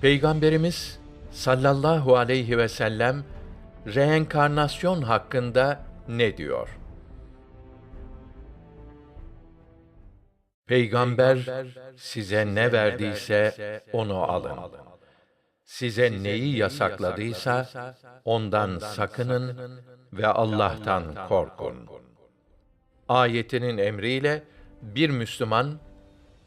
Peygamberimiz sallallahu aleyhi ve sellem reenkarnasyon hakkında ne diyor? Peygamber size ne verdiyse onu alın. Size neyi yasakladıysa ondan sakının ve Allah'tan korkun. Ayetinin emriyle bir Müslüman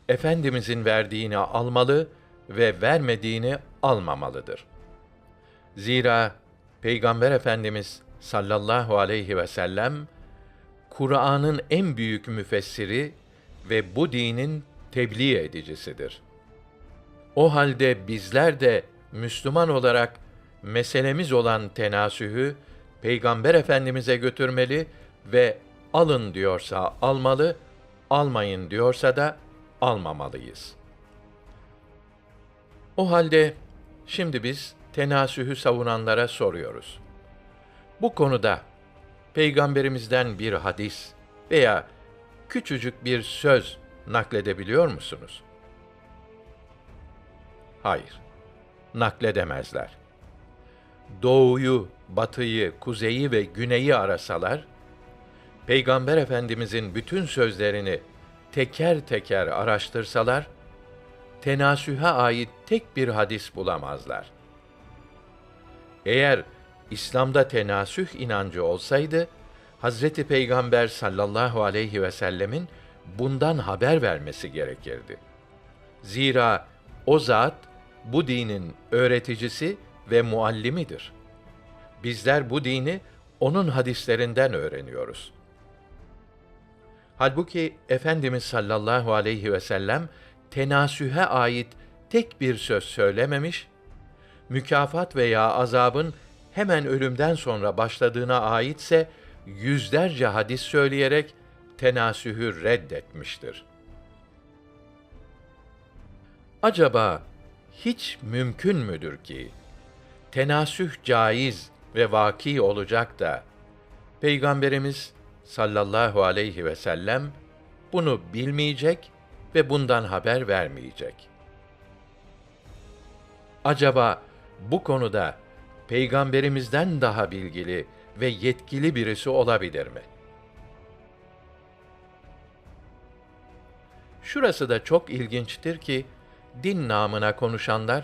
Efendimizin verdiğini almalı ve vermediğini almamalıdır. Zira Peygamber Efendimiz sallallahu aleyhi ve sellem Kur'an'ın en büyük müfessiri ve bu dinin tebliğ edicisidir. O halde bizler de Müslüman olarak meselemiz olan tenasühü Peygamber Efendimize götürmeli ve alın diyorsa almalı, almayın diyorsa da almamalıyız. O halde şimdi biz tenasühü savunanlara soruyoruz. Bu konuda peygamberimizden bir hadis veya küçücük bir söz nakledebiliyor musunuz? Hayır. Nakledemezler. Doğuyu, batıyı, kuzeyi ve güneyi arasalar, Peygamber Efendimizin bütün sözlerini teker teker araştırsalar, tenasühe ait tek bir hadis bulamazlar. Eğer İslam'da tenasüh inancı olsaydı, Hazreti Peygamber sallallahu aleyhi ve sellemin bundan haber vermesi gerekirdi. Zira o zat bu dinin öğreticisi ve muallimidir. Bizler bu dini onun hadislerinden öğreniyoruz. Halbuki Efendimiz sallallahu aleyhi ve sellem tenasühe ait tek bir söz söylememiş, mükafat veya azabın hemen ölümden sonra başladığına aitse yüzlerce hadis söyleyerek tenasühü reddetmiştir. Acaba hiç mümkün müdür ki tenasüh caiz ve vaki olacak da Peygamberimiz sallallahu aleyhi ve sellem bunu bilmeyecek ve bundan haber vermeyecek. Acaba bu konuda peygamberimizden daha bilgili ve yetkili birisi olabilir mi? Şurası da çok ilginçtir ki din namına konuşanlar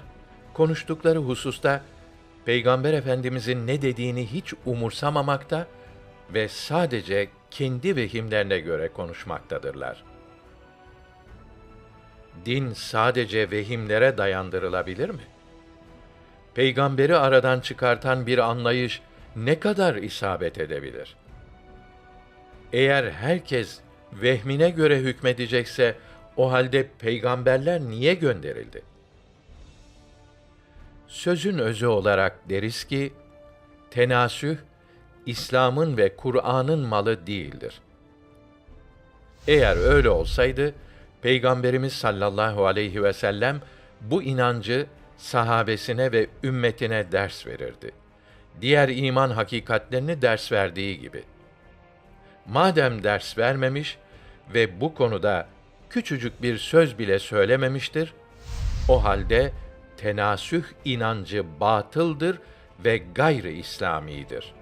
konuştukları hususta Peygamber Efendimizin ne dediğini hiç umursamamakta ve sadece kendi vehimlerine göre konuşmaktadırlar. Din sadece vehimlere dayandırılabilir mi? Peygamberi aradan çıkartan bir anlayış ne kadar isabet edebilir? Eğer herkes vehmine göre hükmedecekse o halde peygamberler niye gönderildi? Sözün özü olarak deriz ki tenasüh İslam'ın ve Kur'an'ın malı değildir. Eğer öyle olsaydı Peygamberimiz sallallahu aleyhi ve sellem bu inancı sahabesine ve ümmetine ders verirdi. Diğer iman hakikatlerini ders verdiği gibi. Madem ders vermemiş ve bu konuda küçücük bir söz bile söylememiştir, o halde tenasüh inancı batıldır ve gayri İslamidir.